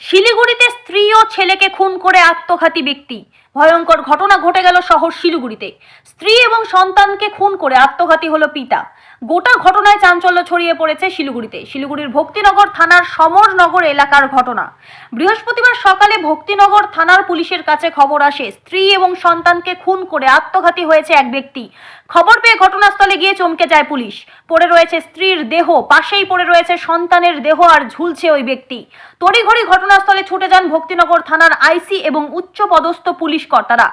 শিলিগুড়িতে স্ত্রী ও ছেলেকে খুন করে আত্মঘাতী ব্যক্তি। ভয়ঙ্কর ঘটনা ঘটে গেল শহর শিলিগুড়িতে। স্ত্রী এবং সন্তানকে খুন করে আত্মঘাতী হলো পিতা। গোটা ঘটনায় চাঞ্চল্য ছড়িয়ে পড়েছে শিলিগুড়িতে। শিলিগুড়ির ভক্তিনগর থানার সমরনগর এলাকার ঘটনা। বৃহস্পতিবার সকালে ভক্তিনগর থানার পুলিশের কাছে খবর আসে, স্ত্রী এবং সন্তানকে খুন করে আত্মঘাতী হয়েছে এক ব্যক্তি। খবর পেয়ে ঘটনাস্থলে গিয়ে চমকে যায় পুলিশ। পড়ে রয়েছে স্ত্রীর দেহ, পাশেই পড়ে রয়েছে সন্তানের দেহ আর ঝুলছে ওই ব্যক্তি। তড়িঘড়ি ঘটনাস্থলে ছুটে যান ভক্তিনগর থানার আইসি এবং উচ্চ পদস্থ পুলিশ কর্তারা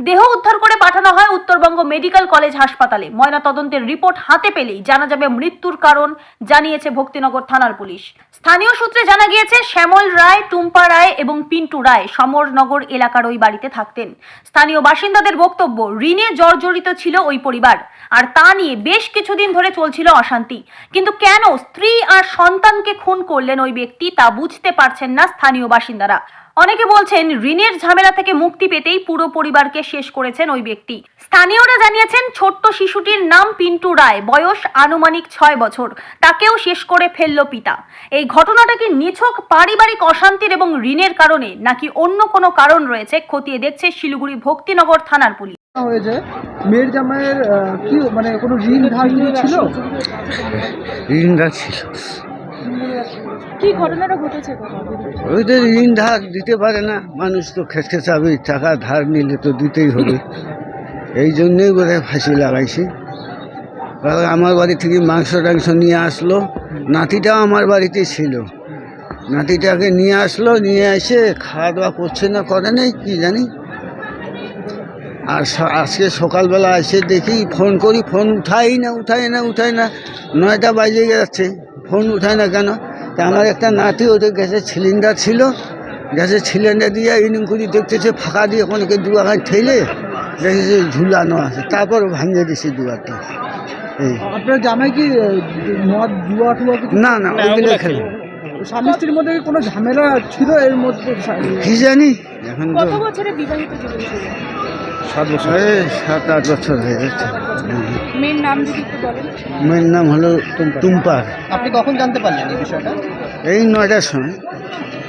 দেহ উদ্ধার করে পাঠানো হয় উত্তরবঙ্গ মেডিকেল কলেজ হাসপাতালে। ময়নাতদন্তের রিপোর্ট হাতে পেলেই জানা যাবে মৃত্যুর কারণ, জানিয়েছে ভক্তিনগর থানার পুলিশ। স্থানীয় সূত্রে জানা গিয়েছে, শ্যামল রায়, টুম্পা রায় এবং পিন্টু রায় সমরনগর এলাকার ওই বাড়িতে থাকতেন। স্থানীয় বাসিন্দাদের বক্তব্য, ঋণে জর্জরিত ছিল ওই পরিবার। আর তা নিয়ে বেশ কিছুদিন ধরে চলছিল অশান্তি। কিন্তু কেন স্ত্রী আর সন্তানকে খুন করলেন ওই ব্যক্তি তা বুঝতে পারছেন না স্থানীয় বাসিন্দারা। অনেকে বলছেন, ঋণের ঝামেলা থেকে মুক্তি পেতেই পুরো পরিবারকে শেষ করেছেন ওই ব্যক্তি। স্থানীয়রা জানিয়েছেন ছোট্ট শিশুটির নাম পিন্টু রায় বয়স আনুমানিক ছয় বছর। তাকেও শেষ করে ফেলল পিতা। এই ঘটনাটা কি নিছক পারিবারিক অশান্তির এবং ঋণের কারণে নাকি অন্য কোনো কারণ রয়েছে? খতিয়ে দেখছে শিলিগুড়ি ভক্তিনগর থানার পুলিশ। হয়েছে মেয়ের জামাইয়ের কি মানে কোনো ঋণ ধার ছিল? ঋণটা ছিল। ঘটেছে ওইদের ঋণ ধার দিতে পারে না। মানুষ তো খেসখে চাবে টাকা ধার নিলে তো দিতেই হবে। এই জন্যই বোধহয় ফাঁসি লাগাইছি। কারণ আমার বাড়ি থেকে মাংস, টাংস নিয়ে আসলো। নাতিটাও আমার বাড়িতে ছিল। নাতিটাকে নিয়ে আসলো, নিয়ে এসে খাওয়া দাওয়া করছে না, করে নেই, কি জানি। আর আজকে সকালবেলা এসে দেখি ফোন করি, ফোন উঠাই না উঠাই না উঠাই না। নয়টা বাজে যাচ্ছে। ফোন উঠায় না কেন? তা আমার একটা নাতি ওদের গ্যাসের সিলিন্ডার ছিল। গ্যাসের সিলিন্ডার দিয়ে ইনিং করে দেখতেছে ফাঁকা দিয়ে অনেকে দুয়াখান ঠেলে দেখেছে ঝুলানো আছে। তারপর ভাঙিয়ে দিছি দুয়ারটা। এই। আপনার জামাই কি মদ জুয়া টুয়া না না ওইগুলো খেলে স্বামী স্ত্রীর মধ্যে কি কোনো ঝামেলা ছিল এর মধ্যে? কি জানি? এখন তো বিবাহিত জীবন ছিল? সাত বছর। এই সাত আট বছর হয়ে গেছে। মেয়ের নাম যদি একটু বলেন। মেয়ের নাম হলো টুম্পার আপনি কখন জানতে পারলেন এই বিষয়টা? এই নয়টার সময়।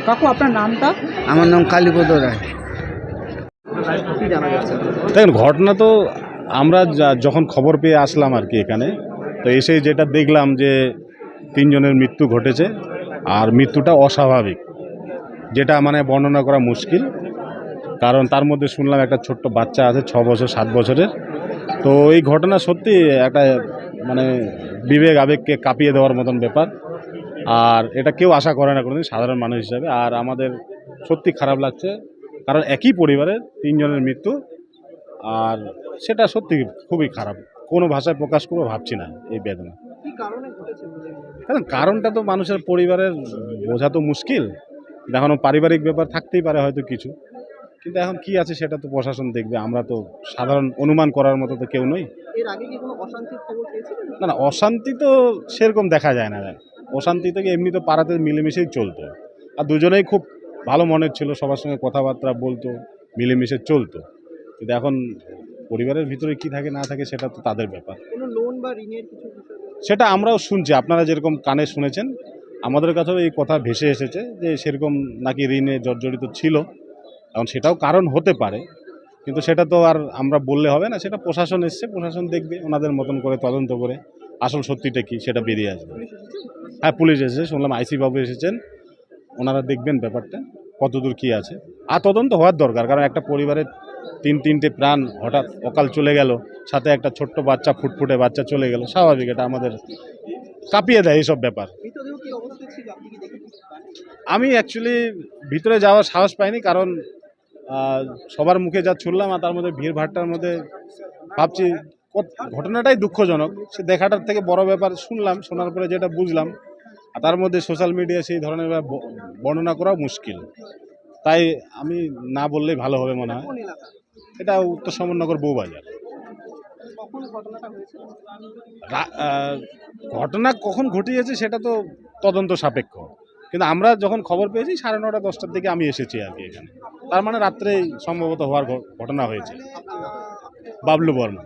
কাকু আপনার নামটা? আমার নাম কালীপদ রায়। কি জানা যাচ্ছে দেখেন ঘটনা তো আমরা যা- যখন খবর পেয়ে আসলাম আর কি এখানে তো এসে যেটা দেখলাম যে তিনজনের মৃত্যু ঘটেছে আর মৃত্যুটা অস্বাভাবিক যেটা মানে বর্ণনা করা মুশকিল। কারণ তার মধ্যে শুনলাম একটা ছোট্ট বাচ্চা আছে ছ বছর সাত বছরের। তো এই ঘটনা সত্যি একটা মানে বিবেক আবেগকে কাঁপিয়ে দেওয়ার মতন ব্যাপার। আর এটা কেউ আশা করে না কোনোদিন সাধারণ মানুষ হিসাবে। আর আমাদের সত্যি খারাপ লাগছে কারণ একই পরিবারের তিনজনের মৃত্যু। আর সেটা সত্যি খুবই খারাপ। কোনো ভাষায় প্রকাশ করব ভাবছি না এই বেদনা। কারণ কারণটা তো মানুষের পরিবারের বোঝা তো মুশকিল। এখনও পারিবারিক ব্যাপার থাকতেই পারে হয়তো কিছু। কিন্তু এখন কি আছে সেটা তো প্রশাসন দেখবে আমরা তো সাধারণ অনুমান করার মতো তো কেউ নই। না না অশান্তি তো সেরকম দেখা যায় না অশান্তি থেকে এমনি তো পাড়াতে মিলেমিশেই চলতো। আর দুজনেই খুব ভালো মনের ছিল সবার সঙ্গে কথাবার্তা বলতো মিলেমিশে চলতো। কিন্তু এখন পরিবারের ভিতরে কি থাকে না থাকে সেটা তো তাদের ব্যাপার। সেটা আমরাও শুনছি আপনারা যেরকম কানে শুনেছেন আমাদের কাছেও এই কথা ভেসে এসেছে যে সেরকম নাকি ঋণে জর্জরিত ছিল। এখন সেটাও কারণ হতে পারে, কিন্তু সেটা তো আর আমরা বললে হবে না, সেটা প্রশাসন এসছে, প্রশাসন দেখবে, ওনাদের মতন করে তদন্ত করে আসল সত্যিটা কি সেটা বেরিয়ে আসবে। হ্যাঁ পুলিশ এসেছে, শুনলাম আইসি বাবু এসেছেন, ওনারা দেখবেন ব্যাপারটা, কতদূর কি আছে। আর তদন্ত হওয়ার দরকার, কারণ একটা পরিবারের তিন, তিনটে প্রাণ হঠাৎ অকাল চলে গেল, সাথে একটা ছোট্ট বাচ্চা, ফুটফুটে বাচ্চা চলে গেল, স্বাভাবিক এটা আমাদের কাঁপিয়ে দেয় এইসব ব্যাপার। আমি অ্যাকচুয়ালি ভিতরে যাওয়ার সাহস পাইনি কারণ সবার মুখে যা শুনলাম আর তার মধ্যে ভিড় ভাট্টার মধ্যে ভাবছি ঘটনাটাই দুঃখজনক। সে দেখাটার থেকে বড় ব্যাপার শুনলাম, শোনার পরে যেটা বুঝলাম, আর তার মধ্যে সোশ্যাল মিডিয়া সেই ধরনের বর্ণনা করাও মুশকিল। তাই আমি না বললেই ভালো হবে মনে হয়। এটা উত্তর সমরনগর বউবাজার ঘটনা কখন ঘটিয়েছে সেটা তো তদন্ত সাপেক্ষ। কিন্তু আমরা যখন খবর পেয়েছি, সাড়ে নটা দশটার দিকে আমি এসেছি আর কি এখানে। তার মানে রাত্রে সম্ভবত হওয়ার ঘটনা হয়েছে। বাবলু বর্মা